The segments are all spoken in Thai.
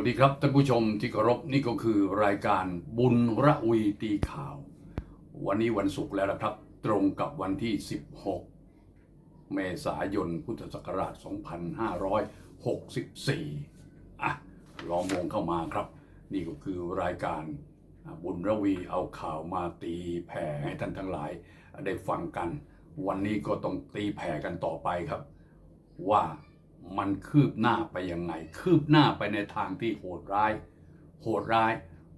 วัสดีครับท่านผู้ชมที่เคารพนี่ก็คือรายการบุญระวีตีข่าว วันนี้วันศุกร์แล้วนะครับ ตรงกับวันที่ 16 เมษายนพุทธศักราช 2564 อะลองมองเข้ามาครับ นี่ก็คือรายการบุญระวีเอาข่าวมาตีแผ่ให้ท่านทั้งหลายได้ฟังกัน วันนี้ก็ต้องตีแผ่กันต่อไปครับ ว่า มันคืบหน้าไปยังไง คืบหน้าไปในทางที่โหดร้าย โหดร้าย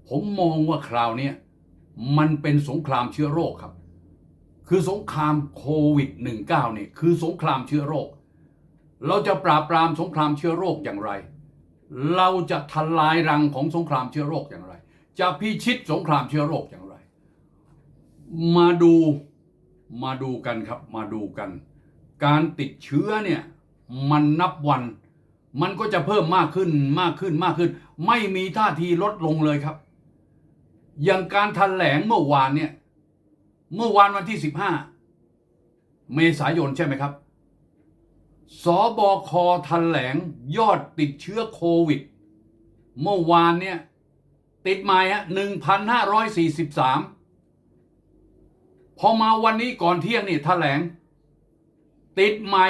ผมมองว่าคราวนี้มันเป็นสงครามเชื้อโรคครับ คือสงครามโควิด -19 เนี่ยคือสงครามเชื้อโรค เราจะปราบปรามสงครามเชื้อโรคอย่างไร เราจะทลายรังของสงครามเชื้อโรคอย่างไร จะพิชิตสงครามเชื้อโรคอย่างไร มาดูมาดูกันครับมาดูกัน การติดเชื้อเนี่ย มันนับวัน มันก็จะเพิ่มมากขึ้นมากขึ้นมากขึ้น ไม่มีท่าทีลดลงเลยครับ อย่างการแถลงเมื่อวานเนี่ย เมื่อวานวันที่ 15 เมษายนใช่ไหมครับ สบคแถลงยอดติดเชื้อโควิด เมื่อวานเนี่ย ติดใหม่ฮะ1,543 พอมาวันนี้ก่อนเที่ยงนี่แถลง ติดใหม่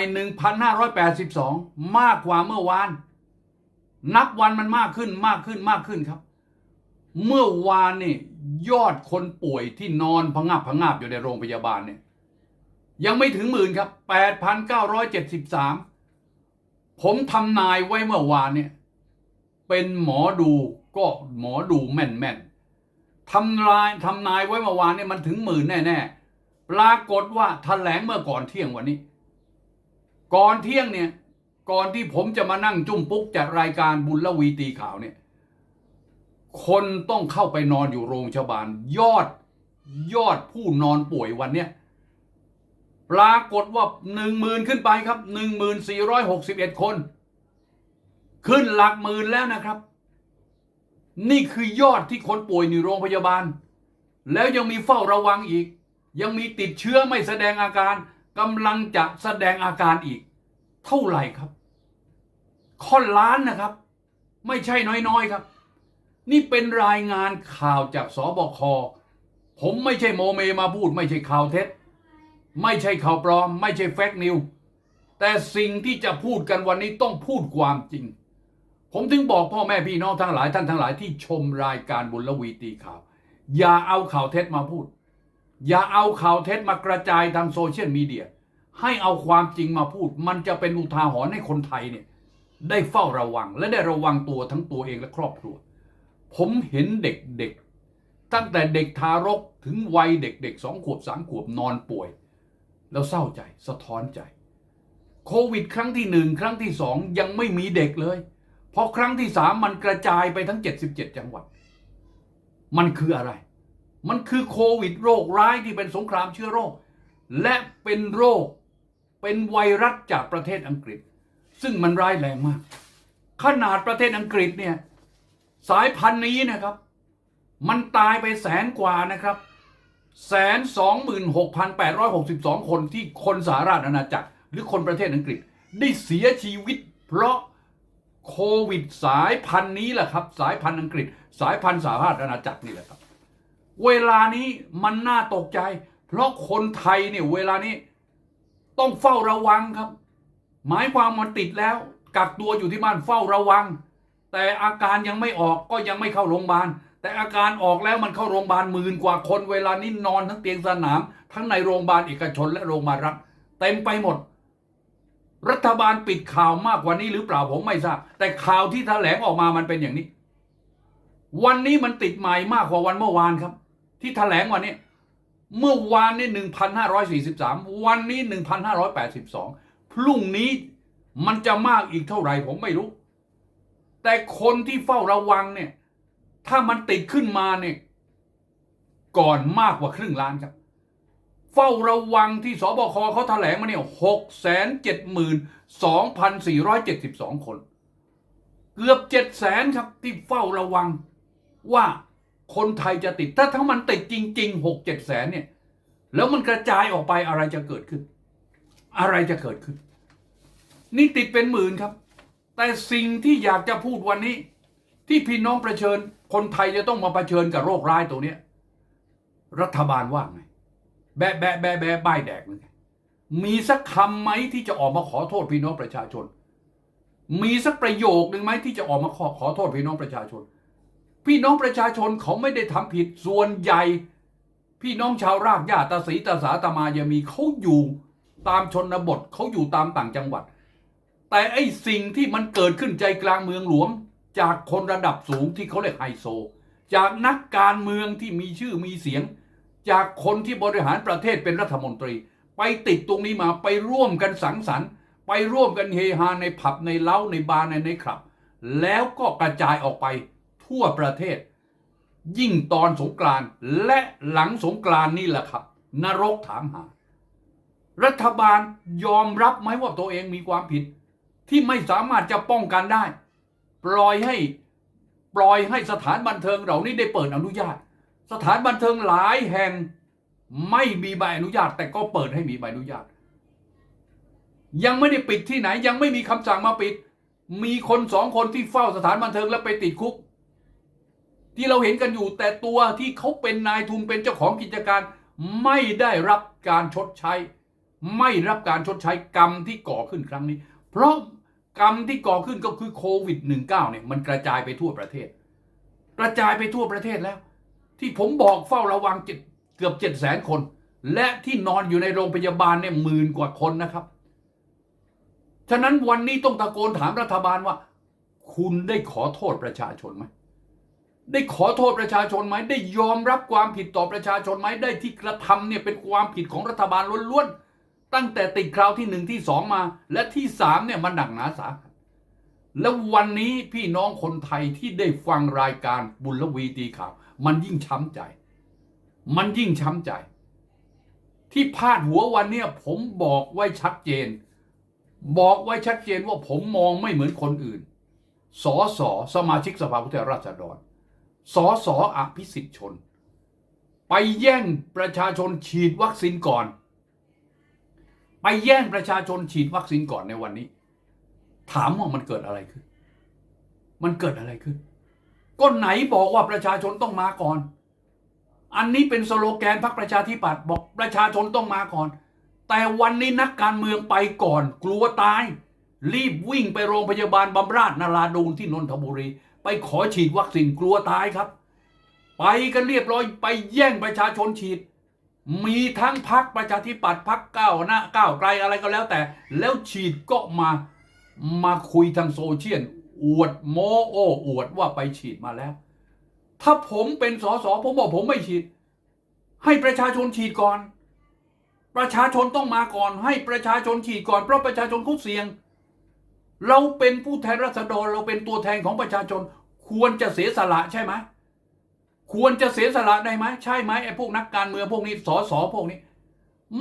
1,582 มากกว่าเมื่อวาน นับวันมันมากขึ้นมากขึ้นมากขึ้นครับ เมื่อวานนี่ยอดคนป่วยที่นอนพงาบพงาบอยู่ในโรงพยาบาลเนี่ย ยังไม่ถึงหมื่นครับ 8,973 ผมทำนายไว้เมื่อวานเนี่ย เป็นหมอดูก็หมอดูแม่นแม่นๆทำลายทำนายไว้เมื่อวานเนี่ยมันถึงหมื่นแน่ๆ ปรากฏว่าแถลงเมื่อก่อนเที่ยงวันนี้ ก่อนเที่ยงเนี่ย ก่อนที่ผมจะมานั่งจุ้มปุ๊กจัดรายการบุญละวีตีข่าวเนี่ย คนต้องเข้าไปนอนอยู่โรงพยาบาล ยอดยอดผู้นอนป่วยวันเนี้ยปรากฏว่าหนึ่งหมื่นขึ้นไปครับหนึ่งหมื่นสี่ร้อยหกสิบเอ็ดคน ขึ้นหลักหมื่นแล้วนะครับ นี่คือยอดที่คนป่วยในโรงพยาบาล แล้วยังมีเฝ้าระวังอีก ยังมีติดเชื้อไม่แสดงอาการ กำลังจะแสดงอาการอีก เท่าไหร่ครับ ค่อนล้านนะครับ ไม่ใช่น้อยๆครับ นี่เป็นรายงานข่าวจากสบคผมไม่ใช่โมเมมาพูด ไม่ใช่ข่าวเท็จ ไม่ใช่ข่าวปลอม ไม่ใช่แฟกนิวแต่สิ่งที่จะพูดกันวันนี้ต้องพูดความจริง ผมถึงบอกพ่อแม่พี่น้องทั้งหลายท่านทั้งหลายที่ชมรายการบุญละวีตีข่าว อย่าเอาข่าวเท็จมาพูด อย่าเอาข่าวเท็จมากระจายทางโซเชียลมีเดีย ให้เอาความจริงมาพูด มันจะเป็นอุทาหรณ์ให้คนไทยเนี่ย ได้เฝ้าระวังและได้ระวังตัวทั้งตัวเองและครอบครัว ผมเห็นเด็กๆ ตั้งแต่เด็กทารกถึงวัยเด็กๆสองขวบสามขวบนอนป่วย แล้วเศร้าใจสะท้อนใจ โควิด ครั้งที่หนึ่งครั้งที่สองยังไม่มีเด็กเลยพอครั้งที่สามมันกระจายไปทั้ง 77 จังหวัด มันคืออะไร มันคือโควิดโรคร้ายที่เป็นสงครามเชื้อโรค และเป็นโรคเป็นไวรัสจากประเทศอังกฤษ ซึ่งมันร้ายแรงมาก ขนาดประเทศอังกฤษเนี่ยสายพันธุ์นี้นะครับ มันตายไปแสนกว่านะครับแสนสองหมื่นหกพันแปดร้อยหกสิบสองคนที่คนสหราชอาณาจักร หรือคนประเทศอังกฤษ ได้เสียชีวิต เพราะโควิดสายพันธุ์นี้แหละครับ สายพันธุ์อังกฤษ สายพันธุ์สหราชอาณาจักรนี่แหละครับ เวลานี้มันน่าตกใจ เพราะคนไทยเนี่ยเวลานี้ ต้องเฝ้าระวังครับ หมายความมันติดแล้ว กักตัวอยู่ที่บ้านเฝ้าระวัง แต่อาการยังไม่ออกก็ยังไม่เข้าโรงพยาบาลแต่อาการออกแล้วมันเข้าโรงพยาบาลหมื่นกว่าคนเวลานี้นอนทั้งเตียงสนาม ทั้งในโรงพยาบาลเอกชนและโรงพยาบาลรัฐเต็มไปหมด รัฐบาลปิดข่าวมากกว่านี้หรือเปล่าผมไม่ทราบ แต่ข่าวที่แถลงออกมามันเป็นอย่างนี้ วันนี้มันติดใหม่มากกว่าวันเมื่อวานครับ ที่แถลงวันนี้ เมื่อวานนี่หนึ่งพันห้าร้อยสี่สิบสามวันนี้หนึ่งพันห้าร้อยแปดสิบสองพรุ่งนี้มันจะมากอีกเท่าไหร่ผมไม่รู้ แต่คนที่เฝ้าระวังเนี่ย ถ้ามันติดขึ้นมาเนี่ย ก่อนมากกว่าครึ่งล้านครับ เฝ้าระวังที่สบคเขาแถลงมาเนี่ยหกแสนเจ็ดหมื่นสองพันสี่ร้อยเจ็ดสิบสองคน เกือบเจ็ดแสนครับที่เฝ้าระวังว่า คนไทยจะติด ถ้าทั้งมันติดจริงๆหกเจ็ดแสนเนี่ย แล้วมันกระจายออกไปอะไรจะเกิดขึ้น อะไรจะเกิดขึ้น นี่ติดเป็นหมื่นครับ แต่สิ่งที่อยากจะพูดวันนี้ ที่พี่น้องประเชิญ คนไทยจะต้องมาเชิญกับโรคร้ายตัวเนี้ย รัฐบาลว่าไง แบะแบะแบะแบะป้ายแดกเลยมีสักคำไหมที่จะออกมาขอโทษพี่น้องประชาชน มีสักประโยคหนึ่งไหมที่จะออกมาขอขอโทษพี่น้องประชาชน พี่น้องประชาชนเขาไม่ได้ทำผิดส่วนใหญ่ พี่น้องชาวรากหญ้าตาสีตาสาตามายามีเขาอยู่ตามชนบทเขาอยู่ตามต่างจังหวัด แต่ไอ้สิ่งที่มันเกิดขึ้นใจกลางเมืองหลวง จากคนระดับสูงที่เขาเรียกไฮโซ จากนักการเมืองที่มีชื่อมีเสียง จากคนที่บริหารประเทศเป็นรัฐมนตรี ไปติดตรงนี้มาไปร่วมกันสังสรรค์ ไปร่วมกันเฮฮาในผับในเล้าในบาร์ในในคลับ แล้วก็กระจายออกไป ทั่วประเทศ ยิ่งตอนสงกรานและหลังสงกรานนี่แหละครับ นรกถามหา รัฐบาลยอมรับไหมว่าตัวเองมีความผิด ที่ไม่สามารถจะป้องกันได้ ปล่อยให้ปล่อยให้สถานบันเทิงเหล่านี้ได้เปิดอนุญาต สถานบันเทิงหลายแห่งไม่มีใบอนุญาต แต่ก็เปิดให้มีใบอนุญาต ยังไม่ได้ปิดที่ไหนยังไม่มีคำสั่งมาปิด มีคนสองคนที่เฝ้าสถานบันเทิงแล้วไปติดคุก ที่เราเห็นกันอยู่แต่ตัวที่เขาเป็นนายทุนเป็นเจ้าของกิจการ ไม่ได้รับการชดใช้ ไม่รับการชดใช้กรรมที่ก่อขึ้นครั้งนี้ เพราะกรรมที่ก่อขึ้นก็คือโควิด -19 เนี่ยมันกระจายไปทั่วประเทศ กระจายไปทั่วประเทศแล้ว ที่ผมบอกเฝ้าระวังเจ็ดเกือบเจ็ดแสนคน และที่นอนอยู่ในโรงพยาบาลเนี่ยหมื่นกว่าคนนะครับ ฉะนั้นวันนี้ต้องตะโกนถามรัฐบาลว่า คุณได้ขอโทษประชาชนไหม ได้ขอโทษประชาชนไหมได้ยอมรับความผิดต่อประชาชนไหมได้ที่กระทำเนี่ยเป็นความผิดของรัฐบาลล้วนๆตั้งแต่ติดคราวที่หนึ่งที่สองมา และที่สามเนี่ยมันหนักหนาสาหัสแล้ววันนี้พี่น้องคนไทยที่ได้ฟังรายการบุญลวีตีข่าว มันยิ่งช้ำใจ มันยิ่งช้ำใจ ที่พาดหัววันเนี้ยผมบอกไว้ชัดเจน บอกไว้ชัดเจนว่าผมมองไม่เหมือนคนอื่นสอสอสมาชิกสภาผู้แทนราษฎร สอสออภิสิทธิชน ไปแย่งประชาชนฉีดวัคซีนก่อน ไปแย่งประชาชนฉีดวัคซีนก่อนในวันนี้ ถามว่ามันเกิดอะไรขึ้น มันเกิดอะไรขึ้น ก็ไหนบอกว่าประชาชนต้องมาก่อน อันนี้เป็นสโลแกนพรรคประชาธิปัตย์บอกประชาชนต้องมาก่อน แต่วันนี้นักการเมืองไปก่อน กลัวตาย รีบวิ่งไปโรงพยาบาลบำราศนาราดูนที่นนทบุรี ไปขอฉีดวัคซีนกลัวตายครับ ไปกันเรียบร้อยไปแย่งประชาชนฉีด มีทั้งพักประชาธิปัตย์พักก้าวหน้าก้าวไกลอะไรก็แล้วแต่ แล้วฉีดก็มามาคุยทางโซเชียลอวดโมโอ้อวดว่าไปฉีดมาแล้ว ถ้าผมเป็นสสผมบอกผมไม่ฉีด ให้ประชาชนฉีดก่อน ประชาชนต้องมาก่อน ให้ประชาชนฉีดก่อนเพราะประชาชนเขาเสี่ยง เราเป็นผู้แทนราษฎรเราเป็นตัวแทนของประชาชน ควรจะเสียสละใช่ไหมควรจะเสียสละได้ไหมใช่ไหมไอ้พวกนักการเมืองพวกนี้สอสอพวกนี้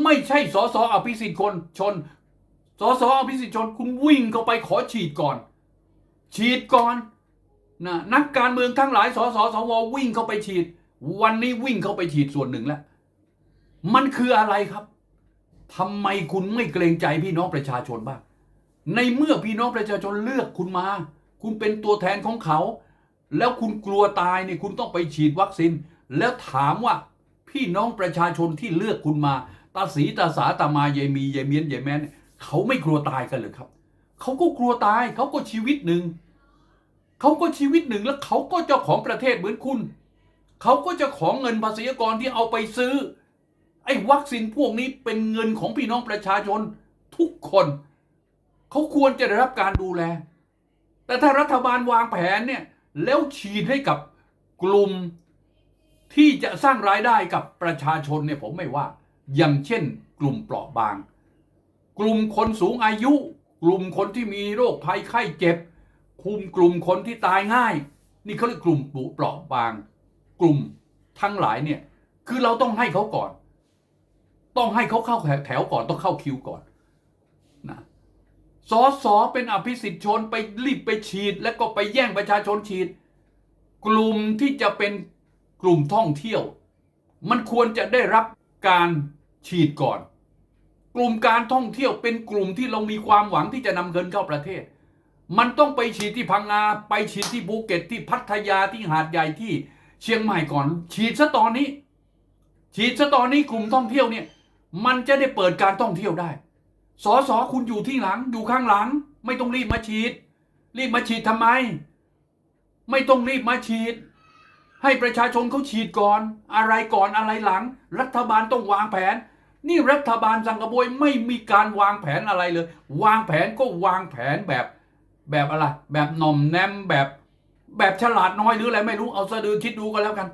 ไม่ใช่สอสออภิสิทธิ์คนชนสอสออภิสิทธิ์ชนคุณวิ่งเข้าไปขอฉีดก่อน ฉีดก่อนนะนักการเมืองทั้งหลายสสสววิ่งเข้าไปฉีด วันนี้วิ่งเข้าไปฉีดส่วนหนึ่งแล้ว มันคืออะไรครับทำไมคุณไม่เกรงใจพี่น้องประชาชนบ้าง ในเมื่อพี่น้องประชาชนเลือกคุณมา คุณเป็นตัวแทนของเขา แล้วคุณกลัวตายเนี่ยคุณต้องไปฉีดวัคซีน แล้วถามว่าพี่น้องประชาชนที่เลือกคุณมาตาสีตาสาตามายายมียายเมียนยายแมนเนี่ยเขาไม่กลัวตายกันเลยครับ เขาก็กลัวตายเขาก็ชีวิตหนึ่งเขาก็ชีวิตหนึ่งแล้วเขาก็เจ้าของประเทศเหมือนคุณ เขาก็จะของเงินภาษีกรที่เอาไปซื้อ ไอ้วัคซีนพวกนี้เป็นเงินของพี่น้องประชาชนทุกคน เขาควรจะได้รับการดูแล แต่ถ้ารัฐบาลวางแผนเนี่ยแล้วฉีดให้กับกลุ่มที่จะสร้างรายได้กับประชาชนเนี่ยผมไม่ว่า อย่างเช่น กลุ่มเปราะบาง กลุ่มคนสูงอายุ กลุ่มคนที่มีโรคภัยไข้เจ็บคุมกลุ่มคนที่ตายง่าย นี่เขาเรียกกลุ่มเปราะบาง กลุ่มทั้งหลายเนี่ยคือเราต้องให้เขาก่อน ต้องให้เขาเข้าแถวก่อนต้องเข้าคิวก่อน สอสอเป็นอภิสิทธิชนไปรีบไปฉีด แล้วก็ไปแย่งประชาชนฉีด กลุ่มที่จะเป็นกลุ่มท่องเที่ยว มันควรจะได้รับการฉีดก่อน กลุ่มการท่องเที่ยวเป็นกลุ่มที่เรามีความหวังที่จะนำเงินเข้าประเทศ มันต้องไปฉีดที่พังงาไปฉีดที่ภูเก็ตที่พัทยาที่หาดใหญ่ที่เชียงใหม่ก่อน ฉีดซะตอนนี้ ฉีดซะตอนนี้กลุ่มท่องเที่ยวเนี่ย มันจะได้เปิดการท่องเที่ยวได้ สอสอคุณอยู่ที่หลัง อยู่ข้างหลัง ไม่ต้องรีบมาฉีด รีบมาฉีดทำไม ไม่ต้องรีบมาฉีด ให้ประชาชนเขาฉีดก่อน อะไรก่อนอะไรหลัง รัฐบาลต้องวางแผน นี่รัฐบาลสังกบวยไม่มีการวางแผนอะไรเลย วางแผนก็วางแผนแบบ แบบอะไร แบบหน่อมแนมแบบแบบฉลาดน้อยหรืออะไรไม่รู้เอาสะดือคิดดูกันแล้วกัน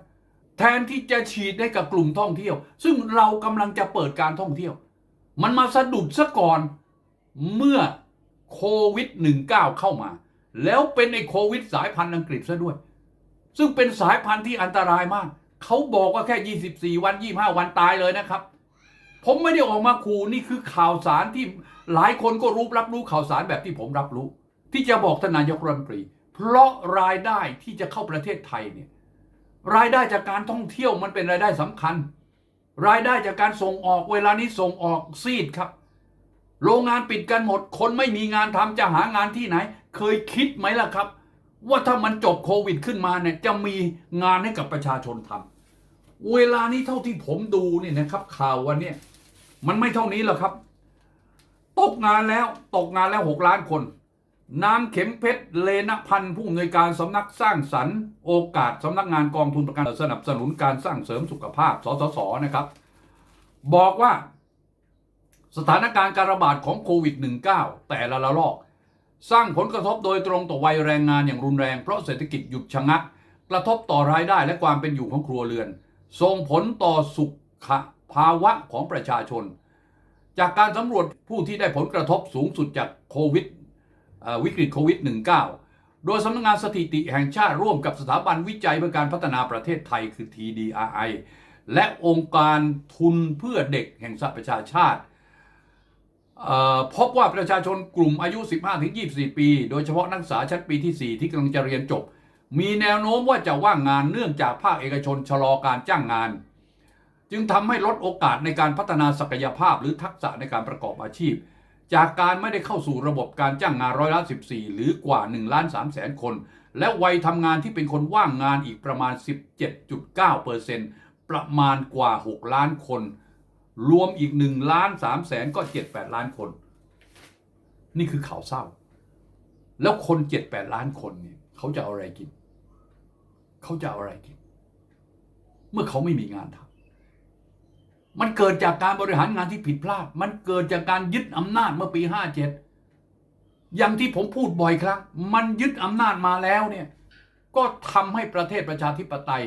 แทนที่จะฉีดให้กับกลุ่มท่องเที่ยว ซึ่งเรากำลังจะเปิดการท่องเที่ยว มันมาสะดุดซะก่อนเมื่อโควิด -19 เข้ามา แล้วเป็นไอโควิดสายพันธุ์อังกฤษซะด้วย ซึ่งเป็นสายพันธุ์ที่อันตรายมาก เขาบอกว่าแค่ 24 วัน 25 วันตายเลยนะครับ ผมไม่ได้ออกมาขู่นี่คือข่าวสารที่หลายคนก็รู้รับรู้ข่าวสารแบบที่ผมรับรู้ ที่จะบอกท่านายกรัฐมนตรี เพราะรายได้ที่จะเข้าประเทศไทยเนี่ยรายได้จากการท่องเที่ยวมันเป็นรายได้สำคัญ รายได้จากการส่งออกเวลานี้ส่งออกซีดครับ โรงงานปิดกันหมด คนไม่มีงานทำจะหางานที่ไหน เคยคิดไหมล่ะครับ ว่าถ้ามันจบโควิดขึ้นมาเนี่ยจะมีงานให้กับประชาชนทำเวลานี้เท่าที่ผมดูเนี่ยนะครับ ข่าววันนี้มันไม่เท่านี้หรอกครับ ตกงานแล้วตกงานแล้วหกล้านคน น้ำเข็มเพชรเลนพันธ์ผู้อำนวยการสำนักสร้างสรรค์โอกาสสำนักงานกองทุนประกันสนับสนุนการสร้างเสริมสุขภาพสสสนะครับ บอกว่าสถานการณ์การระบาดของโควิด -19 แต่ละระลอก สร้างผลกระทบโดยตรงต่อวัยแรงงานอย่างรุนแรงเพราะเศรษฐกิจหยุดชะงัก กระทบต่อรายได้และความเป็นอยู่ของครัวเรือน ส่งผลต่อสุขภาวะของประชาชน จากการสำรวจผู้ที่ได้ผลกระทบสูงสุดจากโควิด วิกฤตโควิด -19 โดยสำนักงานสถิติแห่งชาติร่วมกับสถาบันวิจัยเพื่อการพัฒนาประเทศไทยคือ TDRI และองค์การทุนเพื่อเด็กแห่งสหประชาชาติพบว่าประชาชนกลุ่มอายุ 15-24 ปี โดยเฉพาะนักศึกษาชั้นปีที่ 4 ที่กำลังจะเรียนจบ มีแนวโน้มว่าจะว่างงานเนื่องจากภาคเอกชนชะลอการจ้างงาน จึงทำให้ลดโอกาสในการพัฒนาศักยภาพหรือทักษะในการประกอบอาชีพ จากการไม่ได้เข้าสู่ระบบการจ้างงานร้อยละ14 หรือกว่า1ล้าน3แสนคน และวัยทำงานที่เป็นคนว่างงานอีกประมาณ 17.9%ประมาณกว่า 6 ล้านคน รวมอีก1ล้าน3แสนก็ 7-8 ล้านคน นี่คือข่าวเศร้า แล้วคน 7-8 ล้านคนเนี่ยเขาจะเอาอะไรกิน เขาจะเอาอะไรกิน เมื่อเขาไม่มีงานทำ มันเกิดจากการบริหารงานที่ผิดพลาด มันเกิดจากการยึดอำนาจเมื่อปี 57 อย่างที่ผมพูดบ่อยครั้ง มันยึดอำนาจมาแล้วเนี่ย ก็ทำให้ประเทศประชาธิปไตย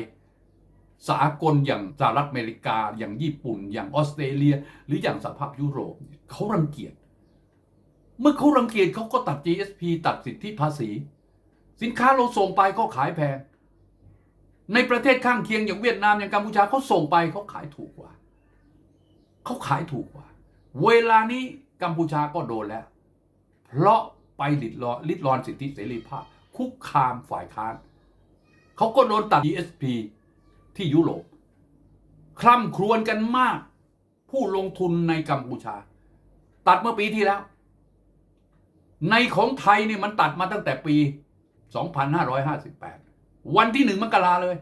สากลอย่างสหรัฐอเมริกา อย่างญี่ปุ่น อย่างออสเตรเลีย หรืออย่างสหภาพยุโรปเนี่ยเขารังเกียจ เมื่อเขารังเกียจเขาก็ตัด GSP ตัดสิทธิภาษี สินค้าเราส่งไปก็ขายแพง ในประเทศข้างเคียงอย่างเวียดนามอย่างกัมพูชาเขาส่งไปเขาขายถูกกว่า เขาขายถูกกว่า เวลานี้กัมพูชาก็โดนแล้ว เพราะไปลิดรอนลิดรอนสิทธิเสรีภาพ คุกคามฝ่ายค้านเขาก็โดนตัด GSP ที่ยุโรปคล่ำครวญกันมาก ผู้ลงทุนในกัมพูชา ตัดเมื่อปีที่แล้ว ในของไทยเนี่ยมันตัดมาตั้งแต่ปี 2558 วันที่หนึ่งมกราเลย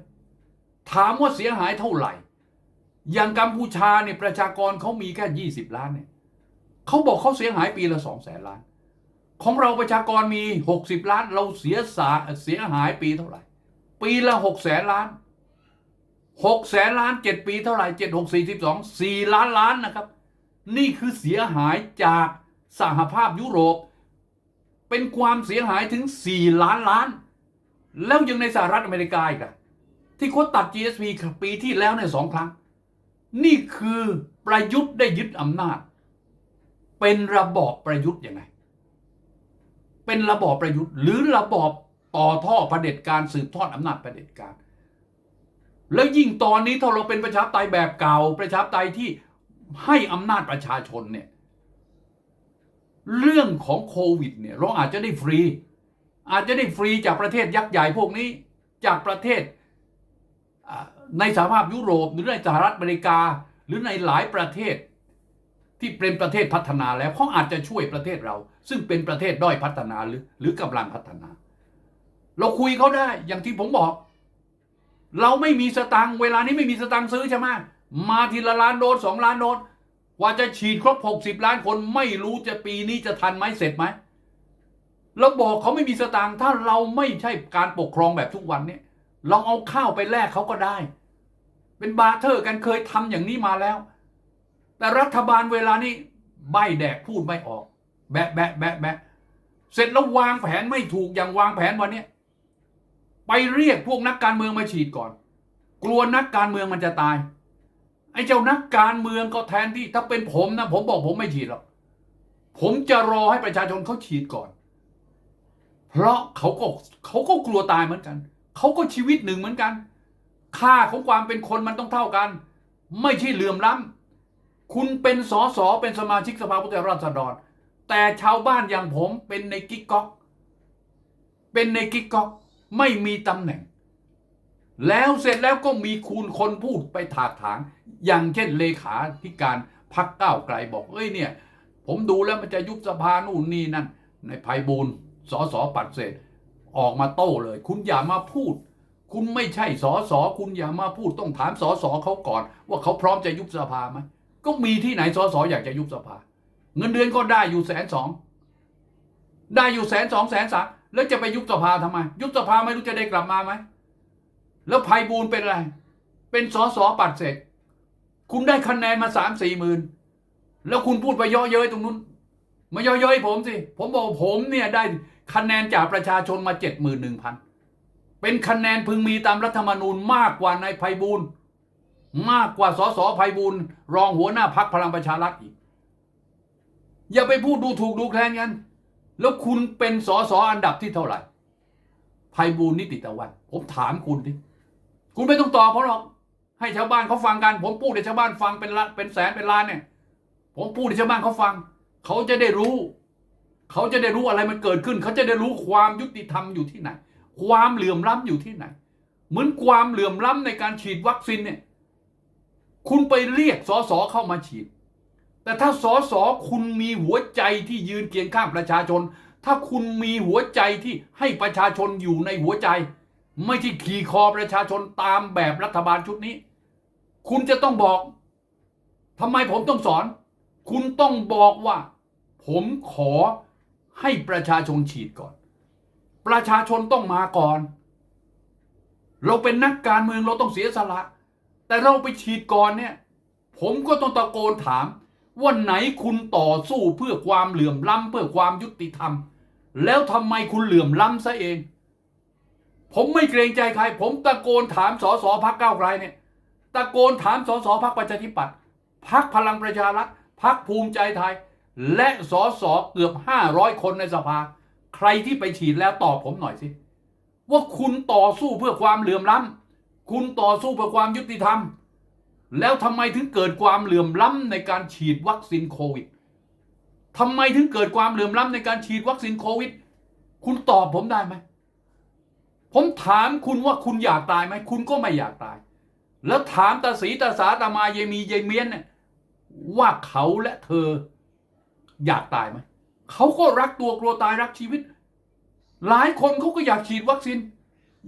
ถามว่าเสียหายเท่าไหร่ อย่างกัมพูชาเนี่ยประชากรเขามีแค่ 20 ล้านเนี่ยเขาบอกเขาเสียหายปีละ2แสนล้าน ของเราประชากรมี 60 ล้าน เราเสียสาเสียหายปีเท่าไหร่ ปีละ6แสนล้าน6แสนล้าน 7 ปีเท่าไหร่ 7 6 42 4 ล้านล้านนะครับ นี่คือเสียหายจากสหภาพยุโรป เป็นความเสียหายถึง 4 ล้านล้าน แล้วยังในสหรัฐอเมริกาอีกอะที่เขาตัด GSP ปีที่แล้วในสองครั้ง นี่คือประยุทธ์ได้ยึดอำนาจ เป็นระบอบประยุทธ์ยังไง เป็นระบอบประยุทธ์ หรือระบอบต่อท่อเผด็จการสืบทอดอำนาจเผด็จการ แล้วยิ่งตอนนี้ถ้าเราเป็นประชาธิปไตยแบบเก่า ประชาธิปไตยที่ให้อำนาจประชาชนเนี่ยเรื่องของโควิดเนี่ยเราอาจจะได้ฟรี อาจจะได้ฟรีจากประเทศยักษ์ใหญ่พวกนี้จากประเทศ ในสหภาพยุโรปหรือในสหรัฐอเมริกา หรือในหลายประเทศ ที่เป็นประเทศพัฒนาแล้วเขาอาจจะช่วยประเทศเรา ซึ่งเป็นประเทศด้อยพัฒนาหรือ หรือกำลังพัฒนา เราคุยเขาได้อย่างที่ผมบอก เราไม่มีสตังค์เวลานี้ไม่มีสตังค์ซื้อใช่ไหมมาทีละล้านโดสสองล้านโดสกว่าจะฉีดครบหกสิบล้านคนไม่รู้จะปีนี้จะทันไหมเสร็จไหมเราบอกเขาไม่มีสตางค์ถ้าเราไม่ใช่การปกครองแบบทุกวันเนี่ย เราเอาข้าวไปแลกเขาก็ได้ เป็นบาร์เทอร์กันเคยทำอย่างนี้มาแล้ว แต่รัฐบาลเวลานี้ใบแดกพูดไม่ออก แบะแบะแบะแบะเสร็จแล้ววางแผนไม่ถูกอย่างวางแผนวันนี้ไปเรียกพวกนักการเมืองมาฉีดก่อน กลัวนักการเมืองมันจะตาย ไอ้เจ้านักการเมืองก็แทนที่ถ้าเป็นผมนะ ผมบอกผมไม่ฉีดหรอกผมจะรอให้ประชาชนเขาฉีดก่อน เพราะเขาก็เขาก็กลัวตายเหมือนกัน เขาก็ชีวิตหนึ่งเหมือนกัน ค่าของความเป็นคนมันต้องเท่ากัน ไม่ใช่เหลื่อมล้ำคุณเป็นสอสอเป็นสมาชิกสภาผู้แทนราษฎรแต่ชาวบ้านอย่างผมเป็นในกิ๊กก๊อกเป็นในกิ๊กก๊อกไม่มีตำแหน่ง แล้วเสร็จแล้วก็มีคูณคนพูดไปถากถาง อย่างเช่นเลขาธิการพักเก้าไกลบอกเอ้ยเนี่ย ผมดูแล้วมันจะยุบสภานู่นนี่นั่นในภัยบูลสอสอปัดเศษ ออกมาโต้เลย คุณอย่ามาพูด คุณไม่ใช่สอสอคุณอย่ามาพูดต้องถามสอสอเขาก่อน ว่าเขาพร้อมจะยุบสภาไหมก็มีที่ไหนสอสออยากจะยุบสภา เงินเดือนก็ได้อยู่แสนสองได้อยู่แสนสองแสนสามแล้วจะไปยุบสภาทำไม ยุบสภาไม่รู้จะได้กลับมาไหมแล้วภัยบูลเป็นอะไร เป็นสอสอปัดเสร็จ คุณได้คะแนนมาสามสี่หมื่นแล้วคุณพูดไปย่อเย้ยตรงนู้น มาย่อเย้ยผมสิ ผมบอกผมเนี่ยได้ คะแนนจากประชาชนมาเจ็ดหมื่นหนึ่งพันเป็นคะแนนพึงมีตามรัฐธรรมนูญมากกว่านายภัยบูลมากกว่าสสภัยบูลรองหัวหน้าพักพลังประชารัฐอีก อย่าไปพูดดูถูกดูแคลนกัน แล้วคุณเป็นสสอันดับที่เท่าไหร่ภัยบูลนิติตะวัน ผมถามคุณดิคุณไม่ต้องตอบเขาะหรอกให้ชาวบ้านเขาฟังกัน ผมพูดให้ชาวบ้านฟังเป็นละเป็นแสนเป็นล้านเนี่ย ผมพูดให้ชาวบ้านเขาฟัง เขาจะได้รู้ เขาจะได้รู้อะไรมันเกิดขึ้น เขาจะได้รู้ความยุติธรรมอยู่ที่ไหน ความเหลื่อมล้ำอยู่ที่ไหน เหมือนความเหลื่อมล้ำในการฉีดวัคซีนเนี่ยคุณไปเรียกสสเข้ามาฉีด แต่ถ้าสสคุณมีหัวใจที่ยืนเคียงข้างประชาชน ถ้าคุณมีหัวใจที่ให้ประชาชนอยู่ในหัวใจ ไม่ใช่ขี่คอประชาชนตามแบบรัฐบาลชุดนี้ คุณจะต้องบอกทำไมผมต้องสอน คุณต้องบอกว่า ผมขอ ให้ประชาชนฉีดก่อน ประชาชนต้องมาก่อน เราเป็นนักการเมืองเราต้องเสียสละ แต่เราไปฉีดก่อนเนี่ย ผมก็ต้องตะโกนถาม ว่าไหนคุณต่อสู้เพื่อความเหลื่อมล้ำเพื่อความยุติธรรม แล้วทำไมคุณเหลื่อมล้ำซะเอง ผมไม่เกรงใจใคร ผมตะโกนถามสสพักเก้าไกลเนี่ยตะโกนถามสสพักประชาธิปัตย์พักพลังประชารัฐพักภูมิใจไทย และสอสอเกือบห้าร้อยคนในสภา ใครที่ไปฉีดแล้วตอบผมหน่อยสิ ว่าคุณต่อสู้เพื่อความเหลื่อมล้ำคุณต่อสู้เพื่อความยุติธรรม แล้วทำไมถึงเกิดความเหลื่อมล้ำในการฉีดวัคซีนโควิดทำไมถึงเกิดความเหลื่อมล้ำในการฉีดวัคซีนโควิด คุณตอบผมได้ไหม ผมถามคุณว่าคุณอยากตายไหม คุณก็ไม่อยากตาย แล้วถามตาสีตาสาตามาเยมีเยเมียนเนี่ยว่าเขาและเธอ อยากตายไหมเขาก็รักตัวกลัวตายรักชีวิต หลายคนเขาก็อยากฉีดวัคซีน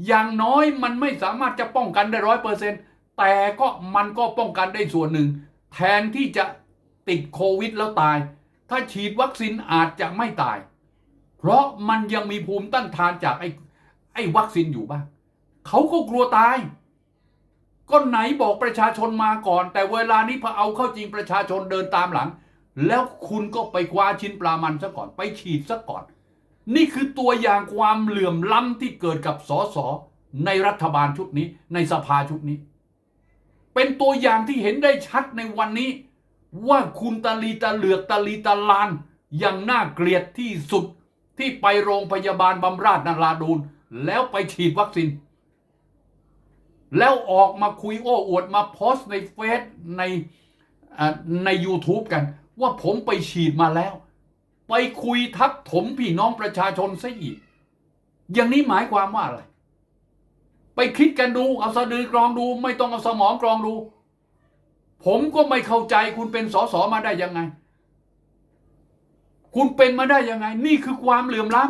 อย่างน้อยมันไม่สามารถจะป้องกันได้ร้อยเปอร์เซ็นต์แต่ก็มันก็ป้องกันได้ส่วนหนึ่ง แทนที่จะติดโควิดแล้วตาย ถ้าฉีดวัคซีนอาจจะไม่ตาย เพราะมันยังมีภูมิต้านทานจากไอ้ไอ้วัคซีนอยู่บ้างเขาก็กลัวตาย ก็ไหนบอกประชาชนมาก่อน แต่เวลานี้พอเอาเข้าจริงประชาชนเดินตามหลัง แล้วคุณก็ไปคว้าชิ้นปลามันซะก่อน ไปฉีดซะก่อน นี่คือตัวอย่างความเหลื่อมล้ำที่เกิดกับสสในรัฐบาลชุดนี้ ในสภาชุดนี้ เป็นตัวอย่างที่เห็นได้ชัดในวันนี้ ว่าคุณตาลีตาเหลือกตาลีตาลานอย่างน่าเกลียดที่สุดที่ไปโรงพยาบาลบำราศนาราดูนแล้วไปฉีดวัคซีนแล้วออกมาคุยโอ้อวดมาโพสต์ในเฟซในใน YouTube กัน ว่าผมไปฉีดมาแล้ว ไปคุยทับถมพี่น้องประชาชนซะอีก อย่างนี้หมายความว่าอะไร ไปคิดกันดู เอาสะดือกรองดู ไม่ต้องเอาสมองกรองดู ผมก็ไม่เข้าใจคุณเป็นสสมาได้ยังไง คุณเป็นมาได้ยังไง นี่คือความเหลื่อมล้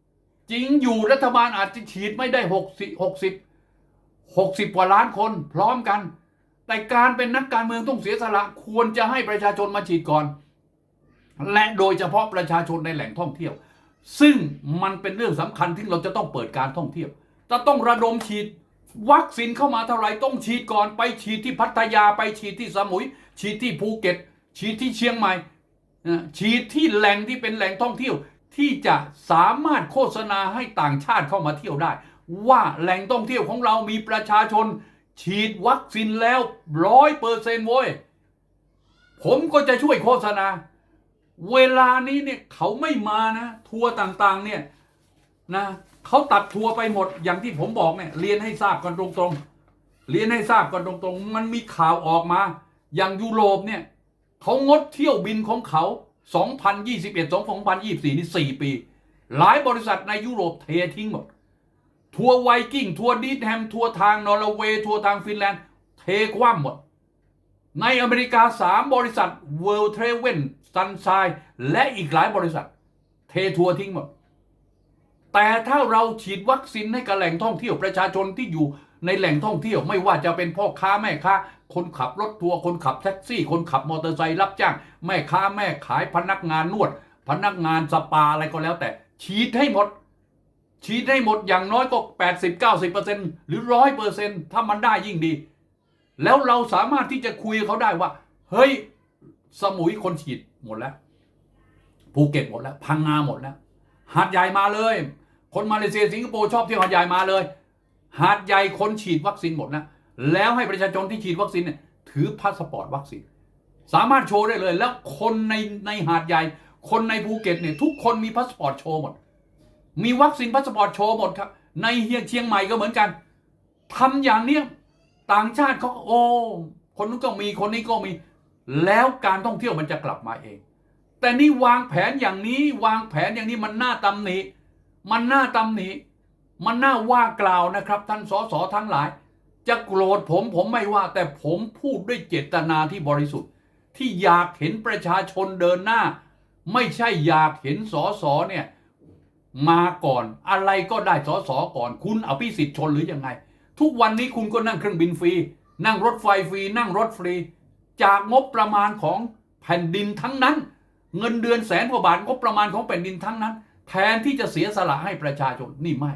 ำจริงอยู่รัฐบาลอาจจะฉีดไม่ได้หกสิบหกสิบหกสิบกว่าล้านคน พร้อมกัน แต่การเป็นนักการเมืองต้องเสียสละควรจะให้ประชาชนมาฉีดก่อน และโดยเฉพาะประชาชนในแหล่งท่องเที่ยว ซึ่งมันเป็นเรื่องสำคัญที่เราจะต้องเปิดการท่องเที่ยวจะต้องระดมฉีดวัคซีนเข้ามาเท่าไหร่ต้องฉีดก่อนไปฉีดที่พัทยาไปฉีดที่สมุย ฉีดที่ภูเก็ต ฉีดที่เชียงใหม่ฉีดที่แหล่งที่เป็นแหล่งท่องเที่ยว ที่จะสามารถโฆษณาให้ต่างชาติเข้ามาเที่ยวได้ ว่าแหล่งท่องเที่ยวของเรามีประชาชน ฉีดวัคซีนแล้วร้อยเปอร์เซนต์โว้ย ผมก็จะช่วยโฆษณา เวลานี้เนี่ยเขาไม่มานะ ทัวร์ต่างๆเนี่ยนะเขาตัดทัวร์ไปหมดอย่างที่ผมบอกเนี่ยเรียนให้ทราบกันตรงๆ เรียนให้ทราบกันตรงๆ มันมีข่าวออกมา อย่างยุโรปเนี่ยเขางดเที่ยวบินของเขา 2021 2024 นี่ 4 ปี หลายบริษัทในยุโรปเททิ้งหมด ทัวร์ไวกิ้ง ทัวร์ดีดแฮม ทัวร์ทางนอร์เวย์ ทัวร์ทางฟินแลนด์ เทคว่ำหมด ในอเมริกา 3 บริษัท World Travel Sunshine และอีกหลายบริษัท เททัวร์ทิ้งหมด แต่ถ้าเราฉีดวัคซีนให้กับแหล่งท่องเที่ยวประชาชนที่อยู่ในแหล่งท่องเที่ยวไม่ว่าจะเป็นพ่อค้าแม่ค้า คนขับรถทัวร์คนขับแท็กซี่ คนขับมอเตอร์ไซค์รับจ้าง แม่ค้าแม่ขายพนักงานนวด พนักงานสปาอะไรก็แล้วแต่ฉีดให้หมด ฉีดให้หมดอย่างน้อยก็80 90 หรือร้อยเปอร์เซ็นต์ถ้ามันได้ยิ่งดี แล้วเราสามารถที่จะคุยเขาได้ว่า เฮ้ย สมุยคนฉีดหมดแล้ว ภูเก็ตหมดแล้ว พังงาหมดแล้ว หาดใหญ่มาเลย คนมาเลเซียสิงคโปร์ชอบเที่ยวหาดใหญ่มาเลย หาดใหญ่คนฉีดวัคซีนหมดนะแล้วให้ประชาชนที่ฉีดวัคซีนเนี่ยถือพาสปอร์ตวัคซีนสามารถโชว์ได้เลย แล้วคนในในหาดใหญ่ คนในภูเก็ตเนี่ยทุกคนมีพาสปอร์ตโชว์หมด มีวัคซีนพาสปอร์ตโชว์หมดครับ ในเฮียเชียงใหม่ก็เหมือนกันทำอย่างเนี้ยต่างชาติเขาโอ้คนนู้นก็มีคนนี้ก็มี แล้วการท่องเที่ยวมันจะกลับมาเอง แต่นี่วางแผนอย่างนี้ วางแผนอย่างนี้มันน่าตำหนิมันน่าตำหนิมันน่าว่ากล่าวนะครับ ท่านสสทั้งหลาย จะโกรธผมผมไม่ว่า แต่ผมพูดด้วยเจตนาที่บริสุทธิ์ ที่อยากเห็นประชาชนเดินหน้า ไม่ใช่อยากเห็นสสเนี่ย มาก่อน อะไรก็ได้สสก่อน คุณอภิสิทธิ์ชนหรือยังไง ทุกวันนี้คุณก็นั่งเครื่องบินฟรี นั่งรถไฟฟรี นั่งรถฟรี จากงบประมาณของแผ่นดินทั้งนั้น เงินเดือนแสนกว่าบาทงบประมาณของแผ่นดินทั้งนั้น แทนที่จะเสียสละให้ประชาชนนี่ไม่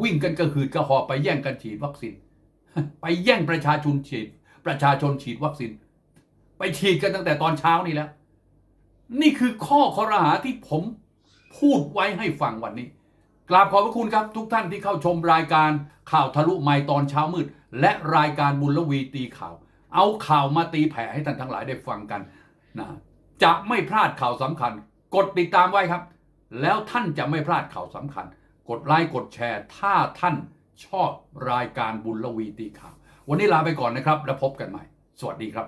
วิ่งกันกระหืดกระหอบไปแย่งกันฉีดวัคซีนไปแย่งประชาชนฉีด ประชาชนฉีดวัคซีนไปฉีดกันตั้งแต่ตอนเช้านี่แล้ว นี่คือข้อคอรหาที่ผม พูดไว้ให้ฟังวันนี้ กราบขอบพระคุณครับทุกท่านที่เข้าชมรายการข่าวทะลุไมค์ตอนเช้ามืด และรายการบุญละวีตีข่าว เอาข่าวมาตีแผ่ให้ท่านทั้งหลายได้ฟังกันนะจะไม่พลาดข่าวสำคัญ กดติดตามไว้ครับ แล้วท่านจะไม่พลาดข่าวสำคัญ กดไลค์กดแชร์ ถ้าท่านชอบรายการบุญละวีตีข่าว วันนี้ลาไปก่อนนะครับ แล้วพบกันใหม่ สวัสดีครับ